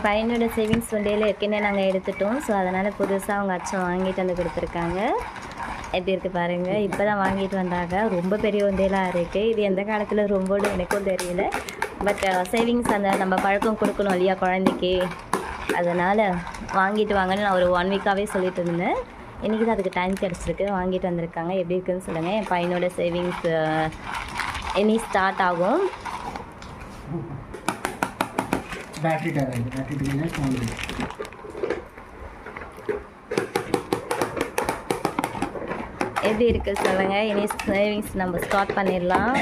என் பையனோட சேவிங்ஸ் வண்டியில் ஏற்கனவே நாங்கள் எடுத்துட்டோம். ஸோ அதனால் புதுசாக அவங்க அச்சம் வாங்கிட்டு வந்து கொடுத்துருக்காங்க. எப்படி இருக்குது பாருங்கள் இப்போ தான் வாங்கிட்டு வந்தாங்க. ரொம்ப பெரிய உந்தையெல்லாம் இருக்குது இது எந்த காலத்தில் ரொம்பன்னு எனக்கும் தெரியல. பட் சேவிங்ஸ் uh, அந்த நம்ம பழக்கம் கொடுக்கணும் இல்லையா குழந்தைக்கு? அதனால் வாங்கிட்டு வாங்கன்னு நான் ஒரு ஒன் வீக்காகவே சொல்லிட்டு இருந்தேன். இன்றைக்கி தான் அதுக்கு டைம் கிடச்சிருக்கு. வாங்கிட்டு வந்திருக்காங்க. எப்படி இருக்குதுன்னு சொல்லுங்கள் என் பையனோட சேவிங்ஸ் uh, இனி ஸ்டார்ட் ஆகும். బ్యాటరీ టైర్ అండి బ్యాటరీ టైర్ ఆన్ எப்படி இருக்குது சொல்லுங்கள் இனி சேவிங்ஸ் நம்ம ஸ்டார்ட் பண்ணிடலாம்.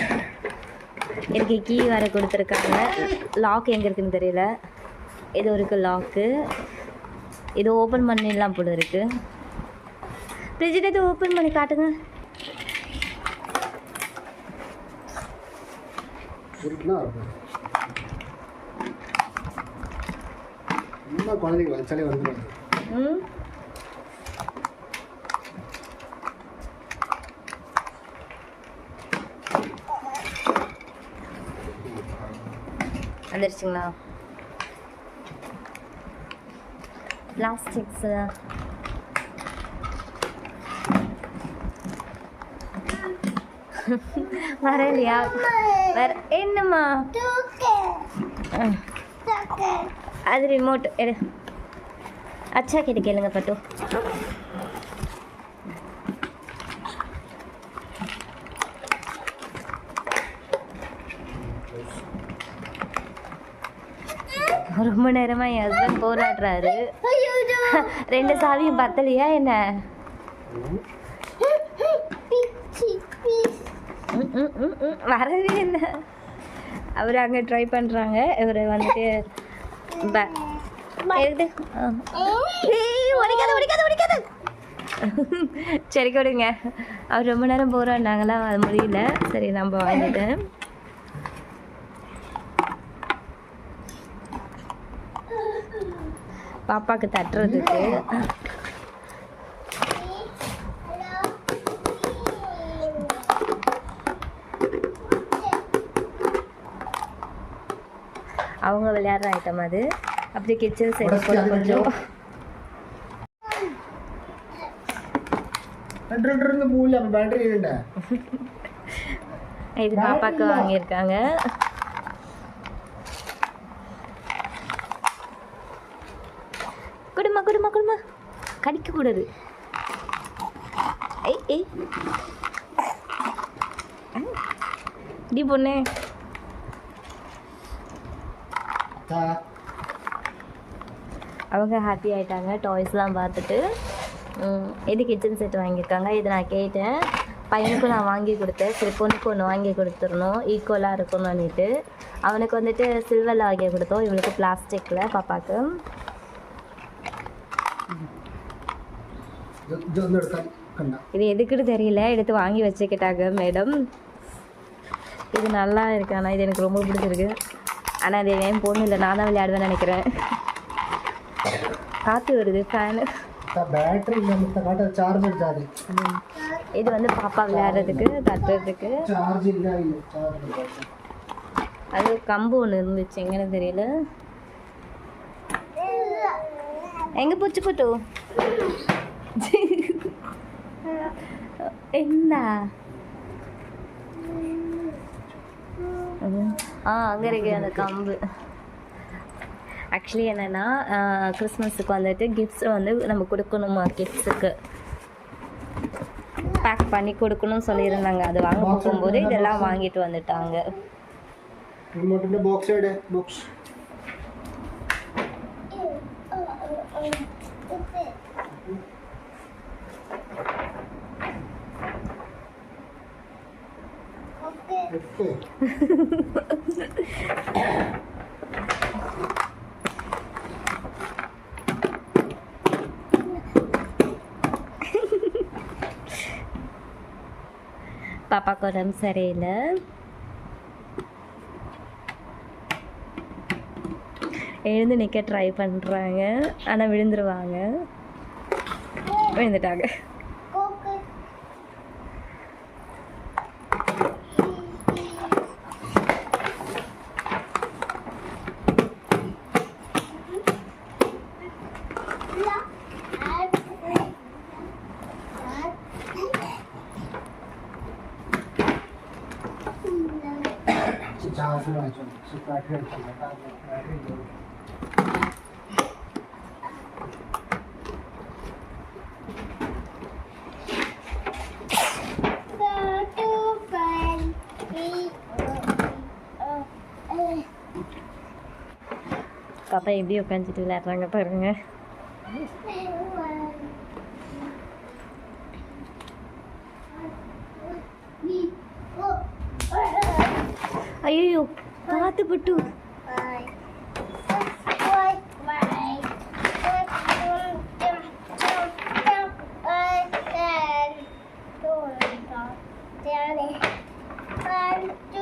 எனக்கு கீ வேறு கொடுத்துருக்காங்க. லாக் எங்கே இருக்குதுன்னு தெரியல. இது இருக்குது லாக்கு இது ஓப்பன் பண்ணிடலாம் போல இருக்குது ஃப்ரிட்ஜில் இது ஓப்பன் பண்ணி காட்டுங்க. இருக்குன்னா இன்னும் குழந்தைங்க வச்சாலே வந்துடுவாங்க ம்? வந்துருச்சுங்களா? பிளாஸ்டிக்ஸு வரலையா? வேற என்னம்மா. அது ரிமோட் எடு. அச்சா கிட்ட கேளுங்க பட்டு. ரொம்ப நேரமா என் ஹஸ்பண்ட் போராடுறாரு. ரெண்டு சாவியும் பத்தலையா என்ன? வரவே இல்லை. அவர் அங்கே ட்ரை பண்ணுறாங்க இவர் வந்துட்டு சரி கொடுங்க அவர் ரொம்ப நேரம் போராடினாங்களா அது முடியல சரி நம்ம வாங்கிட்டேன் பாப்பாக்கு தட்டுறதுக்கு அவங்க விளையாடுற ஐட்டம் அது. அப்படி கிச்சன் சைடு கூட கொஞ்சம். இது பாப்பாக்கு வாங்கியிருக்காங்க. குடுமா குடுமா குடுமா. கடிக்க கூடாது. ஏய் ஏய். டி பொண்ணு அவங்க ஹாப்பி ஆகிட்டாங்க டாய்ஸ்லாம் பார்த்துட்டு. எது கிச்சன் செட் வாங்கியிருக்காங்க இதை நான் கேட்டேன். பையனுக்கும் நான் வாங்கி கொடுத்தேன். சரி பொண்ணுக்கு ஒன்று வாங்கி கொடுத்துடணும். ஈக்குவலாக இருக்கணும்னுட்டு. அவனுக்கு வந்துட்டு சில்வரில் வாங்கி கொடுத்தோம். இவனுக்கு பிளாஸ்டிக்கில் பாப்பாவுக்கு இது எதுக்குன்னு தெரியல. எடுத்து வாங்கி வச்சுக்கிட்டாங்க மேடம் இது நல்லா இருக்கானா இது எனக்கு ரொம்ப பிடிச்சிருக்கு. ஆனால் அது என் பொண்ணு இல்லை நான் தான் விளையாடுவேன்னு நினைக்கிறேன். காற்று வருது ஃபேனு இது வந்து பாப்பா விளையாடுறதுக்கு தட்டுறதுக்கு. அது கம்பு ஒன்று இருந்துச்சு எங்கன்னு தெரியல. எங்க போச்சு போட்டு? என்ன? ஆ அங்கே இருக்கு அந்த கம்பு ஆக்சுவலி என்னென்னா கிறிஸ்மஸுக்கு வந்துட்டு கிஃப்ட்ஸ் வந்து நம்ம கொடுக்கணுமா கிட்ஸுக்கு பேக் பண்ணி கொடுக்கணும்னு சொல்லியிருந்தாங்க அது வாங்க போகும்போது இதெல்லாம் வாங்கிட்டு வந்துட்டாங்க பாக்ஸ் பாப்பாவுக்கு உடம்பு சரியில்லை. எழுந்து நிற்க ட்ரை பண்ணுறாங்க ஆனால் விழுந்துருவாங்க. விழுந்துட்டாங்க. பாப்பா எப்படி உட்காந்துட்டு விளையாடுறாங்க பாருங்க ஐயோ பார்த்து பட்டு One, two,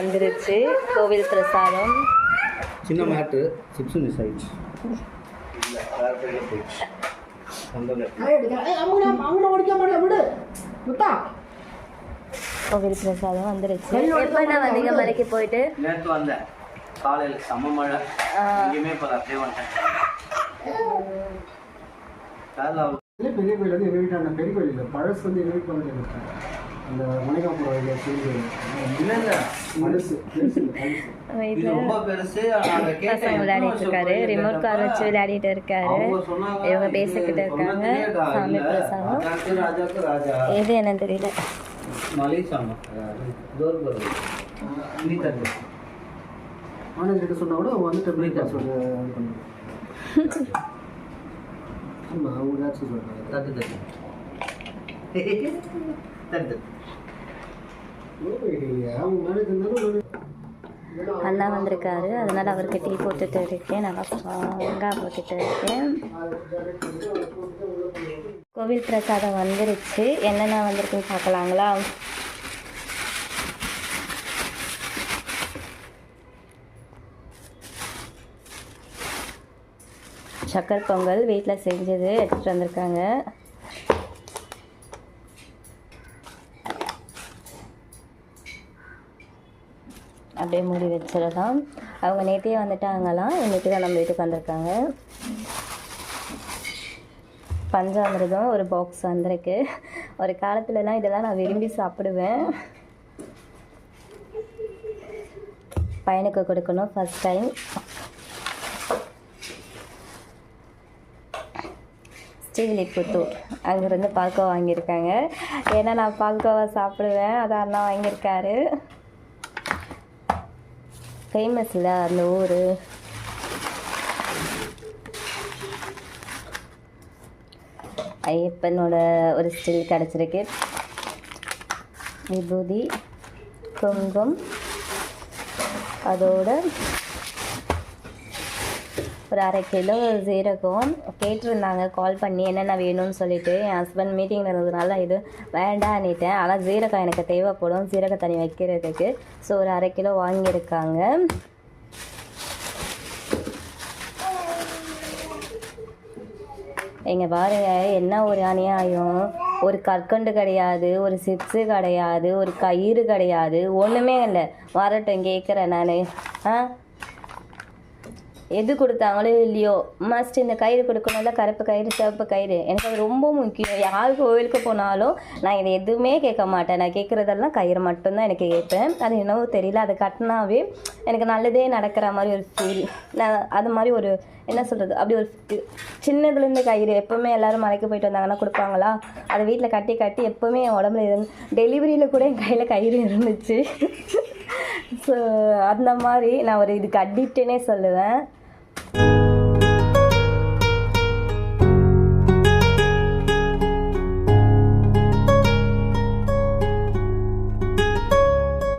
வந்துருச்சு. கோவில் பிரசாதம். சின்ன மேட்டு சிப்ஸ் மிஸ் ஆயிடுச்சு கோவில் பிரசாதம் வந்துருச்சு. எப்போ நான் வந்தீங்க? மலைக்கு போயிட்டு? நேற்று வந்தேன் காலையில் செம்ம மழை. எங்கேயுமே இப்போ அப்படியே வந்துட்டேன். பெரிய கோயில் வந்து எங்கள் வீட்டாண்ட பெரிய கோயில் பழசு வந்து எங்கள் வீட்டு வந்து அந்த வழியாக பெரிய கோயில் இல்லை இல்லை. பெருசு பசங்க விளையாடிட்டு இருக்காரு? ரிமோட் கார் வச்சு விளையாடிட்டு இருக்காரு. இவங்க பேசிக்கிட்டு இருக்காங்க. சாமி இல்ல, பிரசாதம். எது தெரியல. ஆனந்த் சொன்னா கூட அவங்க வந்து டெம்ப்ளேட் பாஸ்வேர்டு இது பண்ணுவாங்க. ஆமாம் அவங்க தட்டு தட்டு. தட்டு. அண்ணா வந்திருக்காரு. அதனால அவருக்கு டீ போட்டுட்டு இருக்கேன். நல்லா ஸ்ட்ராங்காக போட்டுட்டு இருக்கேன். கோவில் பிரசாதம் வந்துருச்சு. என்னென்ன வந்திருக்குன்னு பார்க்கலாங்களா? சக்கரை பொங்கல் வீட்டில் செஞ்சது எடுத்துகிட்டு வந்திருக்காங்க. அப்படியே மூடி வச்சிடலாம். அவங்க நேற்றே வந்துட்டாங்களாம். இன்னைக்கு தான் நம்ம வீட்டுக்கு வந்திருக்காங்க. பஞ்சாமிரதம் ஒரு பாக்ஸ் வந்திருக்கு. ஒரு காலத்துலலாம் இதெல்லாம் நான் விரும்பி சாப்பிடுவேன். பையனுக்கு கொடுக்கணும் ஃபஸ்ட் டைம் ஸ்ரீவில்லிபுத்தூர். அங்கேருந்து பால்கோவா வாங்கியிருக்காங்க. ஏன்னா நான் பால்கோவா சாப்பிடுவேன். அதான் அண்ணா வாங்கியிருக்காரு. ஃபேமஸில் அந்த ஊர். ஐயப்பனோட ஒரு ஸ்டில் கிடச்சிருக்கு. விபூதி குங்குமம் அதோட ஒரு அரை கிலோ சீரகம் கேட்டிருந்தாங்க கால் பண்ணி என்னென்ன வேணும்னு சொல்லிட்டு. என் ஹஸ்பண்ட் மீட்டிங்கில் இருந்ததுனால இது வேண்டான்னுட்டேன் ஆனால் ஜீரகம் எனக்கு தேவைப்படும். ஜீரக தண்ணி வைக்கிறதுக்கு. ஸோ ஒரு அரை கிலோ வாங்கியிருக்காங்க. எங்க பாருங்க என்ன ஒரு அநியாயம். ஒரு கற்கண்டு கிடையாது ஒரு சிப்ஸு கிடையாது ஒரு கயிறு கிடையாது. ஒன்றுமே இல்லை. வரட்டும் கேட்குறேன் நான். ஆ? எது கொடுத்தாங்களோ இல்லையோ மஸ்ட் இந்த கயிறு கொடுக்கணும்ல கருப்பு கயிறு சிவப்பு கயிறு. எனக்கு அது ரொம்ப முக்கியம். யார் கோவிலுக்கு போனாலும் நான் இதை எதுவுமே கேட்க மாட்டேன். நான் கேட்குறதெல்லாம் கயிறு மட்டும்தான் எனக்கு கேட்பேன். அது என்னவோ தெரியல. அதை கட்டினாவே எனக்கு நல்லதே நடக்கிற மாதிரி ஒரு ஃபீல் நான் அது மாதிரி ஒரு என்ன சொல்கிறது அப்படி ஒரு சின்னதுலேருந்து கயிறு எப்போவுமே எல்லாரும் மலைக்கு போயிட்டு வந்தாங்கன்னா கொடுப்பாங்களா? அதை வீட்டில் கட்டி கட்டி எப்போவுமே என் உடம்புல இருந்து டெலிவரியில் கூட என் கையில் கயிறு இருந்துச்சு. ஸோ அந்த மாதிரி நான் ஒரு இதுக்கு அடிக்டேனே சொல்லுவேன்.